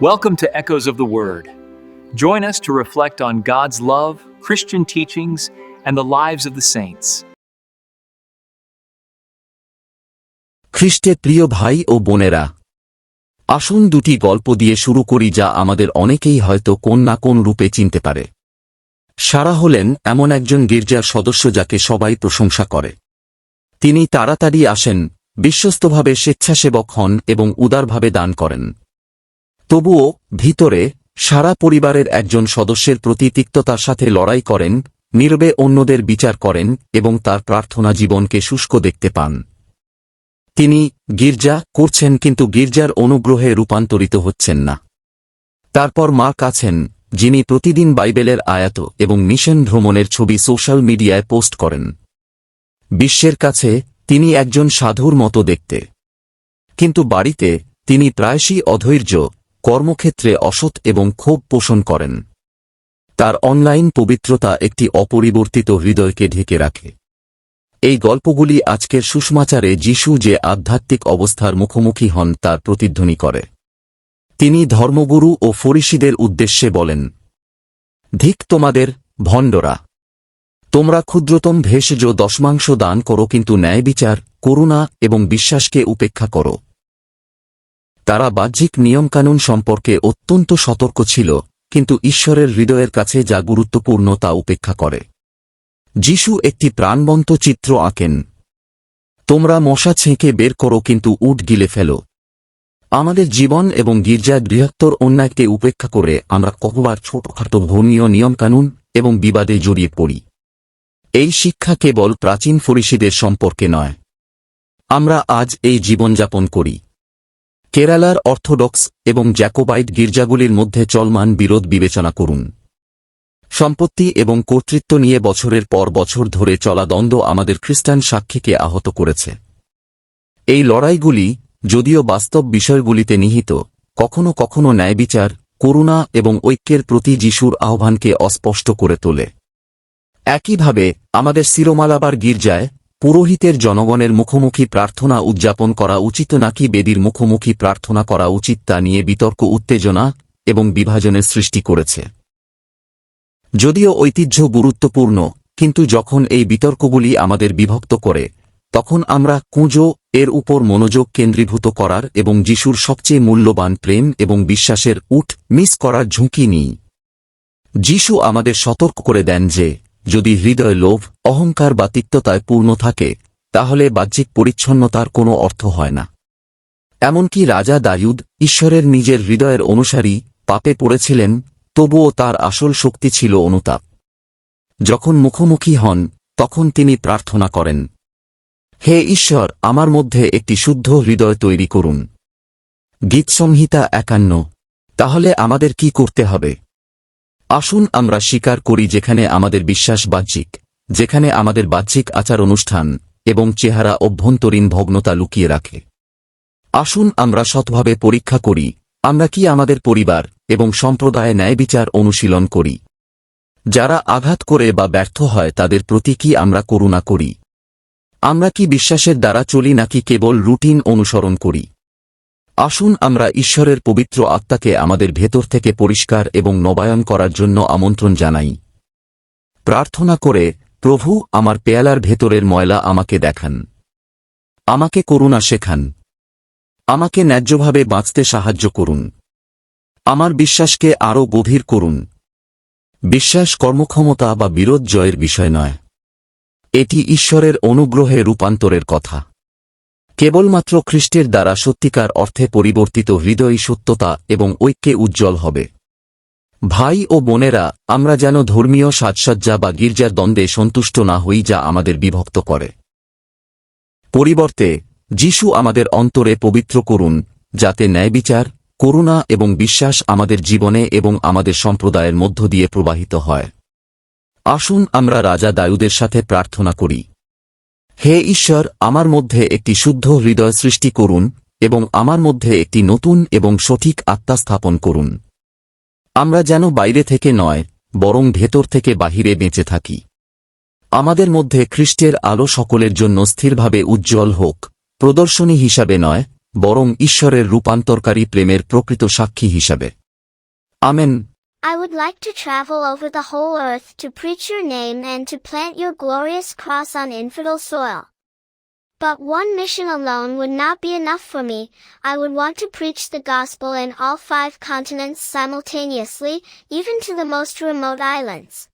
Welcome to Echoes of the Word. Join us to reflect on God's love, Christian teachings, and the lives of the saints. খ্রিস্টে প্রিয় ভাই ও বোনেরা আসুন দুটি গল্প দিয়ে শুরু করি যা আমাদের অনেকেই হয়তো কোন না কোন রূপে চিনতে পারে সারা হলেন এমন একজন গির্জার সদস্য যাকে সবাই প্রশংসা করে তিনি তাড়াতাড়ি আসেন বিশ্বস্তভাবে স্বেচ্ছাসেবক হন এবং উদারভাবে দান করেন তবুও, ভিতরে, সারা পরিবারের একজন সদস্যের প্রতি তিক্ততার সাথে লড়াই করেন, নীরবে অন্যদের বিচার করেন এবং তার প্রার্থনা জীবনকে শুষ্ক দেখতে পান। তিনি গির্জা করছেন কিন্তু গির্জার অনুগ্রহে রূপান্তরিত হচ্ছেন না। তারপর মার্ক আছেন, যিনি প্রতিদিন বাইবেলের আয়াত এবং মিশন ভ্রমণের ছবি সোশ্যাল মিডিয়ায় পোস্ট করেন। বিশ্বের কাছে, তিনি একজন সাধুর মতো দেখতে। কিন্তু বাড়িতে, তিনি প্রায়শই অধৈর্য কর্মক্ষেত্রে অসৎ এবং ক্ষোভ পোষণ করেন। তার অনলাইন পবিত্রতা একটি অপরিবর্তিত হৃদয়কে ঢেকে রাখে। এই গল্পগুলি আজকের সুষমাচারে যিশু যে আধ্যাত্মিক অবস্থার মুখোমুখি হন তার প্রতিধ্বনি করে। তিনি ধর্মগুরু ও ফরিসিদের উদ্দেশ্যে বলেন, ধিক তোমাদের, ভণ্ডরা! তোমরা ক্ষুদ্রতম ভেষজ দশমাংশ দান করো কিন্তু ন্যায় বিচার করুণা এবং বিশ্বাসকে উপেক্ষা করো। তারা বাহ্যিক নিয়মকানুন সম্পর্কে অত্যন্ত সতর্ক ছিল, কিন্তু ঈশ্বরের হৃদয়ের কাছে যা গুরুত্বপূর্ণ তা উপেক্ষা করে। যিশু একটি প্রাণবন্ত চিত্র আঁকেন। তোমরা মশা ছেঁকে বের করো, কিন্তু উট গিলে ফেলো। আমাদের জীবন এবং গির্জার বৃহত্তর অন্যায়কে উপেক্ষা করে আমরা কতবার ছোটখাটো ধর্মীয় নিয়মকানুন এবং বিবাদে জড়িয়ে পড়ি। এই শিক্ষা কেবল প্রাচীন ফরিসিদের সম্পর্কে নয়। আমরা আজ এই জীবনযাপন করি। কেরালার অর্থোডক্স এবং জ্যাকোবাইট গির্জাগুলির মধ্যে চলমান বিরোধ বিবেচনা করুন। সম্পত্তি এবং কর্তৃত্ব নিয়ে বছরের পর বছর ধরে চলা দ্বন্দ্ব আমাদের খ্রিস্টান সাক্ষীকে আহত করেছে। এই লড়াইগুলি, যদিও বাস্তব বিষয়গুলিতে নিহিত, কখনো কখনো ন্যায়বিচার করুণা এবং ঐক্যের প্রতি যিশুর আহ্বানকে অস্পষ্ট করে তোলে। একইভাবে, আমাদের সিরোমালাবার গির্জায় পুরোহিতের জনগণের মুখোমুখি প্রার্থনা উদযাপন করা উচিত নাকি বেদির মুখোমুখি প্রার্থনা করা উচিত তা নিয়ে বিতর্ক, উত্তেজনা এবং বিভাজনের সৃষ্টি করেছে। যদিও ঐতিহ্য গুরুত্বপূর্ণ, কিন্তু যখন এই বিতর্কগুলি আমাদের বিভক্ত করে, তখন আমরা কুঁজো এর উপর মনোযোগ কেন্দ্রীভূত করার এবং যিশুর সবচেয়ে মূল্যবান প্রেম এবং বিশ্বাসের উঠ মিস করার ঝুঁকি নিই। যিশু আমাদের সতর্ক করে দেন যে যদি হৃদয় লোভ, অহংকার বা তিক্ততায় পূর্ণ থাকে, তাহলে বাহ্যিক পরিচ্ছন্নতার কোনো অর্থ হয় না। এমনকি রাজা দায়ুদ ঈশ্বরের নিজের হৃদয়ের অনুসারী পাপে পড়েছিলেন, তবুও তার আসল শক্তি ছিল অনুতাপ। যখন মুখোমুখি হন, তখন তিনি প্রার্থনা করেন, হে ঈশ্বর, আমার মধ্যে একটি শুদ্ধ হৃদয় তৈরি করুন। গীতসংহিতা একান্ন, তাহলে আমাদের কি করতে হবে? আসুন আমরা স্বীকার করি যেখানে আমাদের বিশ্বাস বাহ্যিক, যেখানে আমাদের বাহ্যিক আচার অনুষ্ঠান এবং চেহারা অভ্যন্তরীণ ভগ্নতা লুকিয়ে রাখে। আসুন আমরা সৎভাবে পরীক্ষা করি, আমরা কি আমাদের পরিবার এবং সম্প্রদায়ে ন্যায়বিচার অনুশীলন করি। যারা আঘাত করে বা ব্যর্থ হয় তাদের প্রতি কি আমরা করুণা করি? আমরা কি বিশ্বাসের দ্বারা চলি নাকি কেবল রুটিন অনুসরণ করি? আসুন আমরা ঈশ্বরের পবিত্র আত্মাকে আমাদের ভেতর থেকে পরিষ্কার এবং নবায়ন করার জন্য আমন্ত্রণ জানাই। প্রার্থনা করে, প্রভু, আমার পেয়ালার ভেতরের ময়লা আমাকে দেখান। আমাকে করুণা শেখান। আমাকে ন্যায্যভাবে বাঁচতে সাহায্য করুন। আমার বিশ্বাসকে আরও গভীর করুন। বিশ্বাস কর্মক্ষমতা বা বিরোধ জয়ের বিষয় নয়। এটি ঈশ্বরের অনুগ্রহে রূপান্তরের কথা। কেবলমাত্র খ্রিস্টের দ্বারা সত্যিকার অর্থে পরিবর্তিত হৃদয়ী সত্যতা এবং ঐক্যে উজ্জ্বল হবে। ভাই ও বোনেরা, আমরা যেন ধর্মীয় সাজসজ্জা বা গির্জার দ্বন্দ্বে সন্তুষ্ট না হই যা আমাদের বিভক্ত করে। পরিবর্তে, যিশু আমাদের অন্তরে পবিত্র করুন, যাতে ন্যায়বিচার, করুণা এবং বিশ্বাস আমাদের জীবনে এবং আমাদের সম্প্রদায়ের মধ্য দিয়ে প্রবাহিত হয়। আসুন আমরা রাজা দায়ুদের সাথে প্রার্থনা করি। হে ঈশ্বর, আমার মধ্যে একটি শুদ্ধ হৃদয় সৃষ্টি করুন এবং আমার মধ্যে একটি নতুন এবং সঠিক আত্মা স্থাপন করুন। আমরা যেন বাইরে থেকে নয়, বরং ভেতর থেকে বাহিরে বেঁচে থাকি। আমাদের মধ্যে খ্রিস্টের আলো সকলের জন্য স্থিরভাবে উজ্জ্বল হোক, প্রদর্শনী হিসাবে নয়, বরং ঈশ্বরের রূপান্তরকারী প্রেমের প্রকৃত সাক্ষী হিসাবে। Amen. I would like to travel over the whole earth to preach your name and to plant your glorious cross on infidel soil. But one mission alone would not be enough for me. I would want to preach the gospel in all five continents simultaneously, even to the most remote islands.